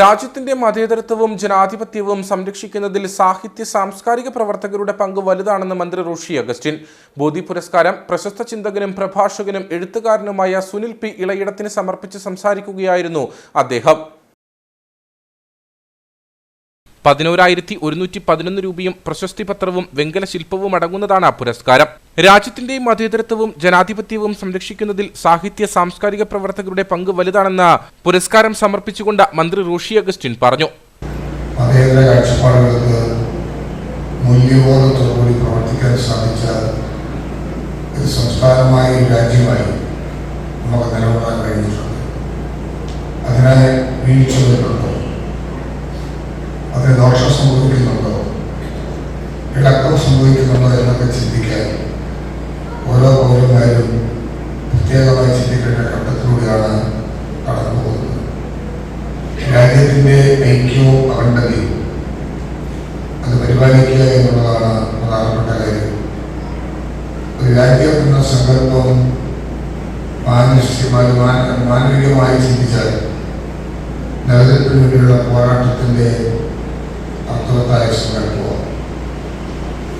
രാജ്യത്തിന്റെ മതേതരത്വവും ജനാധിപത്യവും സംരക്ഷിക്കുന്നതിൽ സാഹിത്യ സാംസ്കാരിക പ്രവർത്തകരുടെ പങ്ക് വലുതാണെന്ന് മന്ത്രി റോഷി അഗസ്റ്റിൻ. ബോധി പുരസ്കാരം പ്രശസ്ത ചിന്തകനും പ്രഭാഷകനും എഴുത്തുകാരനുമായ സുനിൽ പി ഇളയിടത്തിന് സമർപ്പിച്ച് സംസാരിക്കുകയായിരുന്നു അദ്ദേഹം. പതിനോരായിരത്തി ഒരുന്നൂറ്റി പതിനൊന്ന് രൂപയും പ്രശസ്തി പത്രവും വെങ്കല ശില്പവും അടങ്ങുന്നതാണ് പുരസ്കാരം. രാജ്യത്തിന്റെ മതേതരത്വവും ജനാധിപത്യവും സംരക്ഷിക്കുന്നതിൽ സാഹിത്യ സാംസ്കാരിക പ്രവർത്തകരുടെ പങ്ക് വലുതാണെന്ന് പുരസ്കാരം സമർപ്പിച്ചുകൊണ്ട് മന്ത്രി റോഷി അഗസ്റ്റിൻ പറഞ്ഞു. സംസ്ഥാനമായി രാജ്യമായി നമുക്ക് നിലകൊള്ളാൻ കഴിഞ്ഞിട്ടുണ്ട് അതിനായി വീഴ്ചകളുണ്ടോ അതിന് ദോഷം സംഭവിക്കുന്നുണ്ടോ ഇളക്കം സംഭവിക്കുന്നുണ്ടോ എന്നൊക്കെ ചിന്തിക്കാൻ ഓരോ പൗരന്മാരും പ്രത്യേകമായി ചിന്തിക്കേണ്ട ഘട്ടത്തിലൂടെയാണ് കടന്നു പോകുന്നത്. രാജ്യത്തിന്റെ ഐക്യവും അഖണ്ഡതയും അത് പരിപാലിക്കുക എന്നുള്ളതാണ് പ്രധാനപ്പെട്ട കാര്യം. ഒരു രാജ്യം എന്ന സങ്കല്പം മാനുഷ്യമായി മാന- മാനവികമായി ചിന്തിച്ചാൽ നിലനിൽപ്പിന് വേണ്ടിയുള്ള പോരാട്ടത്തിന്റെ അർത്ഥവത്തായ സങ്കല്പമാണ്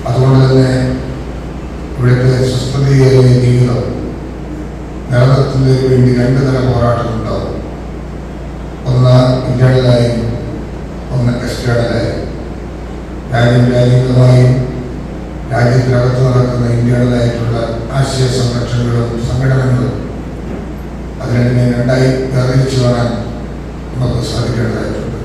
അതുകൊണ്ട് തന്നെ ഇവിടുത്തെ സ്വസ്ഥതയേറിയ ജീവിതം നിലനിർത്തുന്നതിന് വേണ്ടി രണ്ട് തരം പോരാട്ടമുണ്ടാവും ഒന്ന് ഇന്റേണലായും ഒന്ന് എക്സ്റ്റേണലായും. രാജ്യം രാജ്യങ്ങളുമായും രാജ്യത്തിനകത്ത് നടക്കുന്ന ഇന്റേണലായിട്ടുള്ള ആശയ സംരക്ഷണങ്ങളും സംഘടനകളും അതിനെ രണ്ടായി വേർതിരിച്ചു കാണാൻ നമുക്ക് സാധിക്കേണ്ടതായിട്ടുണ്ട്.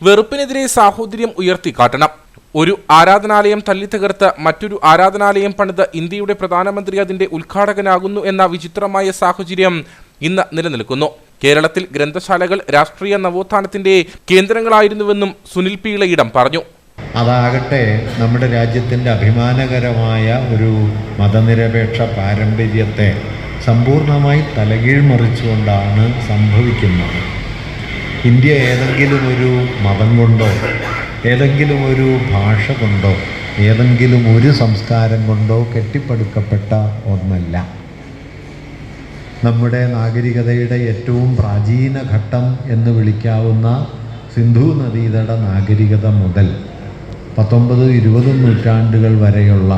വെറുപ്പിനെതിരെ സാഹോദര്യം ഉയർത്തിക്കാട്ടണം. ഒരു ആരാധനാലയം തല്ലിത്തകർത്ത് മറ്റൊരു ആരാധനാലയം പണിത് ഇന്ത്യയുടെ പ്രധാനമന്ത്രി അതിന്റെ ഉദ്ഘാടകനാകുന്നു എന്ന വിചിത്രമായ സാഹചര്യം ഇന്ന് നിലനിൽക്കുന്നു. കേരളത്തിൽ ഗ്രന്ഥശാലകൾ രാഷ്ട്രീയ നവോത്ഥാനത്തിന്റെ കേന്ദ്രങ്ങളായിരുന്നുവെന്നും സുനിൽ പിളയിടം പറഞ്ഞു. അതാകട്ടെ നമ്മുടെ രാജ്യത്തിന്റെ അഭിമാനകരമായ ഒരു മതനിരപേക്ഷ പാരമ്പര്യത്തെ സമ്പൂർണമായി തലകീഴ് മറിച്ചുകൊണ്ടാണ് സംഭവിക്കുന്നത്. ഇന്ത്യ ഏതെങ്കിലും ഒരു മതം കൊണ്ടോ ഏതെങ്കിലും ഒരു ഭാഷ കൊണ്ടോ ഏതെങ്കിലും ഒരു സംസ്കാരം കൊണ്ടോ കെട്ടിപ്പടുക്കപ്പെട്ട ഒന്നല്ല. നമ്മുടെ നാഗരികതയുടെ ഏറ്റവും പ്രാചീന ഘട്ടം എന്ന് വിളിക്കാവുന്ന സിന്ധു നദീതട നാഗരികത മുതൽ പത്തൊമ്പത് ഇരുപതും നൂറ്റാണ്ടുകൾ വരെയുള്ള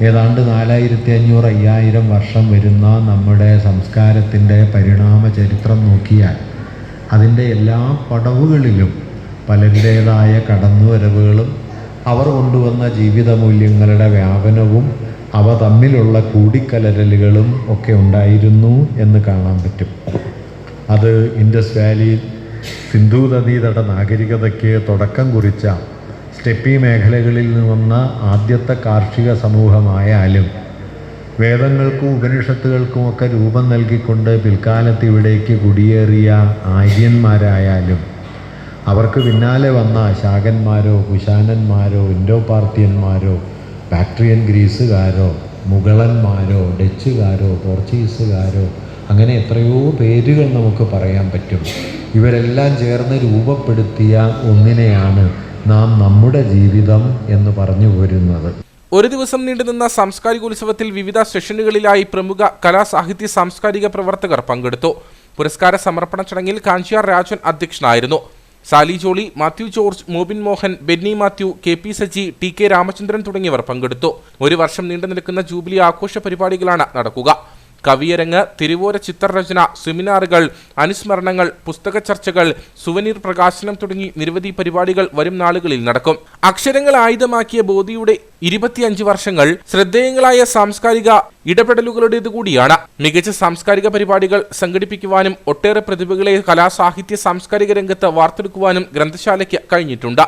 ഏതാണ്ട് നാലായിരത്തി അഞ്ഞൂറ് അയ്യായിരം വർഷം വരുന്ന നമ്മുടെ സംസ്കാരത്തിന്റെ പരിണാമ ചരിത്രം നോക്കിയാൽ അതിന്റെ എല്ലാ പടവുകളിലും പലരുടേതായ കടന്നുവരവുകളും അവർ കൊണ്ടുവന്ന ജീവിത മൂല്യങ്ങളുടെ വ്യാപനവും അവ തമ്മിലുള്ള കൂടിക്കലരലുകളും ഒക്കെ ഉണ്ടായിരുന്നു എന്ന് കാണാൻ പറ്റും. അത് ഇൻഡസ് വാലി സിന്ധു നദീതട നാഗരികതയ്ക്ക് തുടക്കം കുറിച്ച സ്റ്റെപ്പി മേഖലകളിൽ നിന്ന് വന്ന ആദ്യത്തെ കാർഷിക സമൂഹമായാലും വേദങ്ങൾക്കും ഉപനിഷത്തുകൾക്കുമൊക്കെ രൂപം നൽകിക്കൊണ്ട് പിൽക്കാലത്ത് ഇവിടേക്ക് കുടിയേറിയ ആര്യന്മാരായാലും അവർക്ക് പിന്നാലെ വന്ന ശാകന്മാരോ കുശാനന്മാരോ ഇൻഡോ പാർത്തിയന്മാരോ ബാക്ട്രിയൻ ഗ്രീസുകാരോ മുഗളന്മാരോ ഡച്ചുകാരോ പോർച്ചുഗീസുകാരോ അങ്ങനെ എത്രയോ പേരുകൾ നമുക്ക് പറയാൻ പറ്റും. ഇവരെല്ലാം ചേർന്ന് രൂപപ്പെടുത്തിയ ഒന്നിനെയാണ് നാം നമ്മുടെ ജീവിതം എന്ന് പറഞ്ഞു പോരുന്നത്. ഒരു ദിവസം നീണ്ടുനിന്ന സാംസ്കാരിക ഉത്സവത്തിൽ വിവിധ സെഷനുകളിലായി പ്രമുഖ കലാസാഹിത്യ സാംസ്കാരിക പ്രവർത്തകർ പങ്കെടുത്തു. പുരസ്കാര സമർപ്പണ ചടങ്ങിൽ കാഞ്ചിയാർ രാജൻ അധ്യക്ഷനായിരുന്നു. Sali Joly Mathew George Mobin Mohan Benny Mathew K P Saji T K Ramachandran തുടങ്ങിയവർ പങ്കെടുത്തു. ഒരു വർഷം നീണ്ടു നിൽക്കുന്ന ജൂബിലി ആഘോഷ പരിപാടികളാണ് നടക്കുക. കവിയരങ്ങ് തിരുവോര ചിത്രരചന സെമിനാറുകൾ അനുസ്മരണങ്ങൾ പുസ്തക ചർച്ചകൾ സുവനീർ പ്രകാശനം തുടങ്ങി നിരവധി പരിപാടികൾ വരും നാളുകളിൽ നടക്കും. അക്ഷരങ്ങൾ ആയുധമാക്കിയ ബോധിയുടെ ഇരുപത്തിയഞ്ച് വർഷങ്ങൾ ശ്രദ്ധേയങ്ങളായ സാംസ്കാരിക ഇടപെടലുകളുടേത് കൂടിയാണ്. മികച്ച സാംസ്കാരിക പരിപാടികൾ സംഘടിപ്പിക്കുവാനും ഒട്ടേറെ പ്രതിഭകളെ കലാസാഹിത്യ സാംസ്കാരിക രംഗത്ത് വാർത്തെടുക്കുവാനും ഗ്രന്ഥശാലയ്ക്ക് കഴിഞ്ഞിട്ടുണ്ട്.